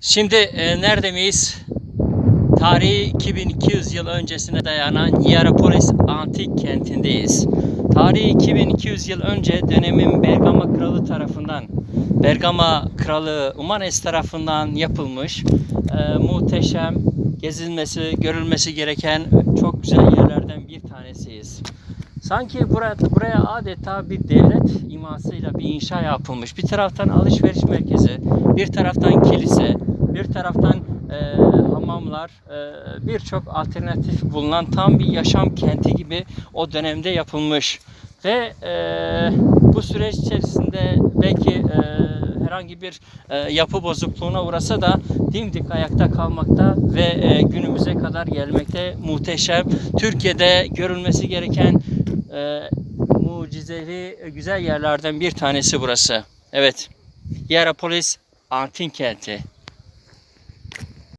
Şimdi e, nerede miyiz? Tarihi 2200 yıl öncesine dayanan Hierapolis antik kentindeyiz. Tarihi 2200 yıl önce dönemin Bergama kralı tarafından Bergama kralı Umanes tarafından yapılmış e, muhteşem gezilmesi, görülmesi gereken çok güzel yerlerden bir tanesiyiz. Sanki burada, buraya adeta bir devlet imasıyla bir inşa yapılmış. Bir taraftan alışveriş merkezi, bir taraftan kilise, taraftan e, hamamlar, e, birçok alternatif bulunan tam bir yaşam kenti gibi o dönemde yapılmış. Ve e, bu süreç içerisinde belki e, herhangi bir e, yapı bozukluğuna uğrasa da dimdik ayakta kalmakta ve e, günümüze kadar gelmekte muhteşem. Türkiye'de görülmesi gereken e, mucizevi e, güzel yerlerden bir tanesi burası. Evet. Hierapolis Antik Kenti.